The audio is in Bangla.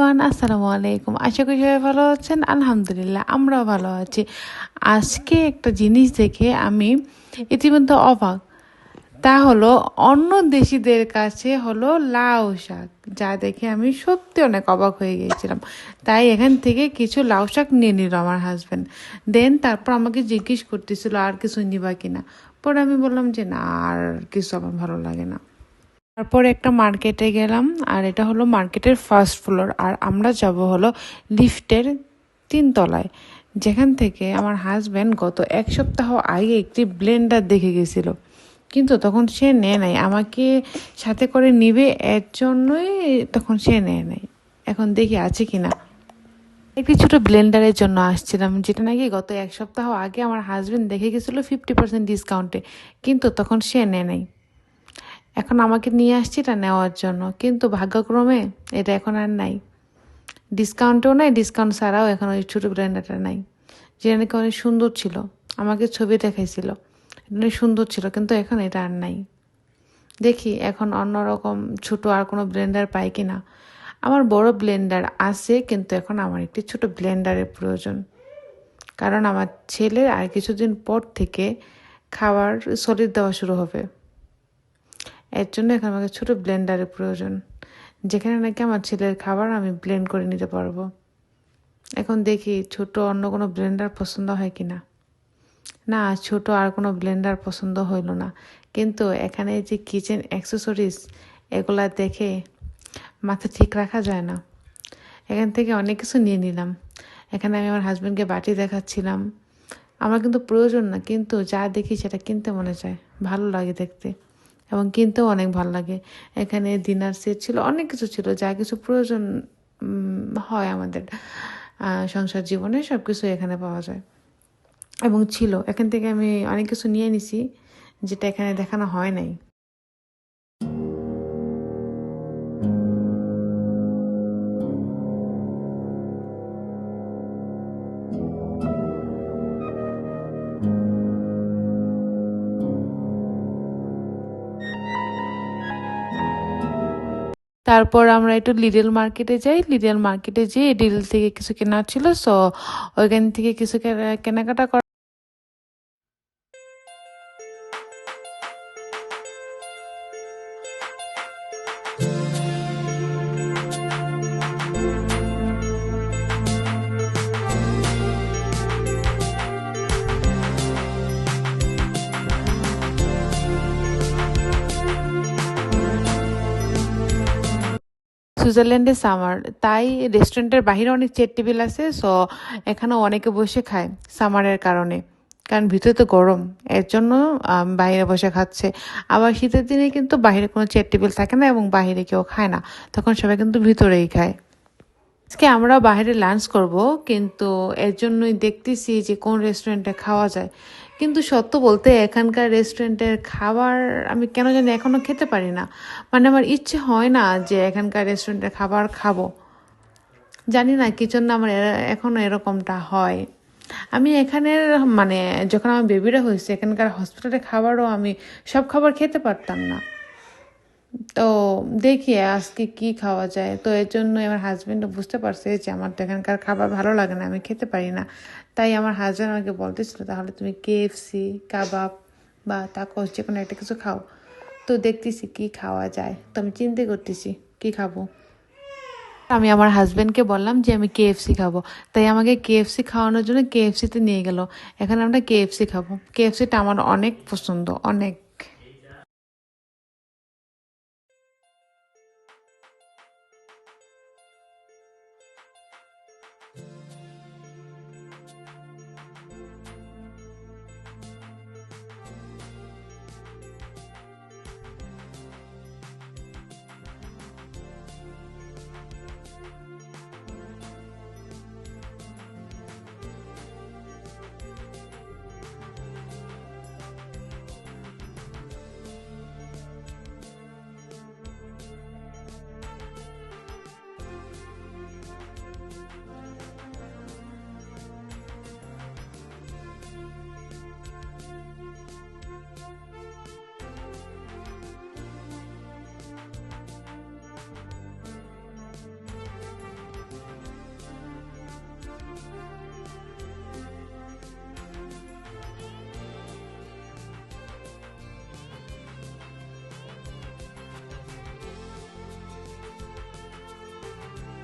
ওয়ান আসসালামু আলাইকুম। আশা করি সবাই ভালো আছেন। আলহামদুলিল্লাহ, আমরাও ভালো আছি। আজকে একটা জিনিস দেখে আমি ইতিমধ্যে অবাক। তা হলো, অন্য দেশিদের কাছে হলো লাউ শাক, যা দেখে আমি সত্যি অনেক অবাক হয়ে গিয়েছিলাম। তাই এখান থেকে কিছু লাউ শাক নিয়ে নিল আমার হাজব্যান্ড দেন তারপর আমাকে জিজ্ঞেস করতেছিল, আর কিছু নিবা কিনা? পরে আমি বললাম যে, না, আর কিছু আমার ভালো লাগে না। তারপর একটা মার্কেটে গেলাম, আর এটা হলো মার্কেটের ফার্স্ট ফ্লোর, আর আমরা যাব হলো লিফটের তিনতলায় যেখান থেকে আমার হাজব্যান্ড গত এক সপ্তাহ আগে একটি ব্লেন্ডার দেখে গেছিল। কিন্তু তখন সে নেয় নাই, আমাকে সাথে করে নিবে এর জন্যই তখন সে নেয় নাই। এখন দেখি আছে কি না একটি ছোট ব্লেন্ডারের জন্য আসছিলাম, যেটা নাকি গত এক সপ্তাহ আগে আমার হাজব্যান্ড দেখে গেছিল ফিফটি পার্সেন্ট ডিসকাউন্টে কিন্তু তখন সে নেয় নাই। এখন আমাকে নিয়ে আসছি এটা নেওয়ার জন্য। কিন্তু ভাগ্যক্রমে এটা এখন আর নাই। ডিসকাউন্টও নাই, ডিসকাউন্ট ছাড়াও এখন ওই ছোটো ব্র্যান্ডটা নাই। যেটা নাকি অনেক সুন্দর ছিল, আমাকে ছবি দেখাইছিল, অনেক সুন্দর ছিল, কিন্তু এখন এটা আর নাই। দেখি এখন অন্যরকম ছোট আর কোনো ব্লেন্ডার পাই কি না আমার বড় ব্লেন্ডার আছে, কিন্তু এখন আমার একটি ছোট ব্লেন্ডারের প্রয়োজন। কারণ আমার ছেলের আর কিছুদিন পর থেকে খাবার সলিড দেওয়া শুরু হবে। এর জন্য এখন আমাকে ছোটো ব্লেন্ডারের প্রয়োজন। যেখানে নাকি আমার ছেলের খাবার আমি ব্লেন্ড করে নিতে পারব। এখন দেখি ছোট অন্য কোনো ব্লেন্ডার পছন্দ হয় কি না না ছোট আর কোনো ব্লেন্ডার পছন্দ হইল না। কিন্তু এখানে যে কিচেন অ্যাক্সেসরিজ এগুলা দেখে মাথা ঠিক রাখা যায় না। এখান থেকে অনেক কিছু নিয়ে নিলাম। এখানে আমি আমার হাজব্যান্ডকে বাটি দেখাচ্ছিলাম। আমার কিন্তু প্রয়োজন না, কিন্তু যা দেখি সেটা কিনতে মনে চায় ভালো লাগে দেখতে। এবং কিনতেও অনেক ভালো লাগে। এখানে ডিনার সেট ছিল, অনেক কিছু ছিল, যা কিছু প্রয়োজন হয় আমাদের সংসার জীবনে সব কিছু এখানে পাওয়া যায়। এবং ছিল, এখান থেকে আমি অনেক কিছু নিয়ে নিছি, যেটা এখানে দেখানো হয় নাই। তারপর আমরা একটু লিডেল মার্কেটে যাই। লিডেল মার্কেটে যেয়ে ডিল থেকে কিছু কেনার ছিল। সো ওইখান থেকে কিছু কেনা- কেনাকাটা সুইজারল্যান্ডে সামার, তাই রেস্টুরেন্টের বাইরে অনেক চেয়ার টেবিল আছে সো এখানে অনেকে বসে খায় সামারের কারণে, কারণ ভিতরে তো গরম, এর জন্য বাইরে বসে খাচ্ছে। আবার শীতের দিনে কিন্তু বাইরে কোনো চেয়ার টেবিল থাকে না এবং বাইরে কেউ খায় না, তখন সবাই কিন্তু ভিতরেই খায়। আজকে আমরা বাইরে লাঞ্চ করব, কিন্তু এর জন্যই দেখতেছি যে কোন রেস্টুরেন্টে খাওয়া যায়। কিন্তু সত্য বলতে এখানকার রেস্টুরেন্টের খাবার আমি কেন জানি এখনও খেতে পারি না। মানে আমার ইচ্ছে হয় না যে এখানকার রেস্টুরেন্টের খাবার খাব। জানি না কি জন্য আমার এখনও এরকমটা হয়। আমি এখানের মানে যখন আমার বেবিরা হয়েছে, এখানকার হসপিটালে খাবারও আমি সব খাবার খেতে পারতাম না। তো দেখি আজকে কি খাওয়া যায়। তো এর জন্য আমার হাজব্যান্ডও বুঝতে পারছে যে আমার তো এখানকার খাবার ভালো লাগে না, আমি খেতে পারি না। তাই আমার হাজব্যান্ড আমাকে বলতেছিল, তাহলে তুমি কেএফসি কাবাব বা তাকস যে কোনো একটা কিছু খাও। তো দেখতেছি কি খাওয়া যায়। তো আমি চিন্তা করতেছি, কি খাব? আমি আমার হাজব্যান্ডকে বললাম যে, আমি কেএফসি খাব। তাই আমাকে কেএফসি খাওয়ানোর জন্য কেএফসিতে নিয়ে গেল। এখন আমরা কেএফসি খাব। কেএফসিটা আমার অনেক পছন্দ, অনেক।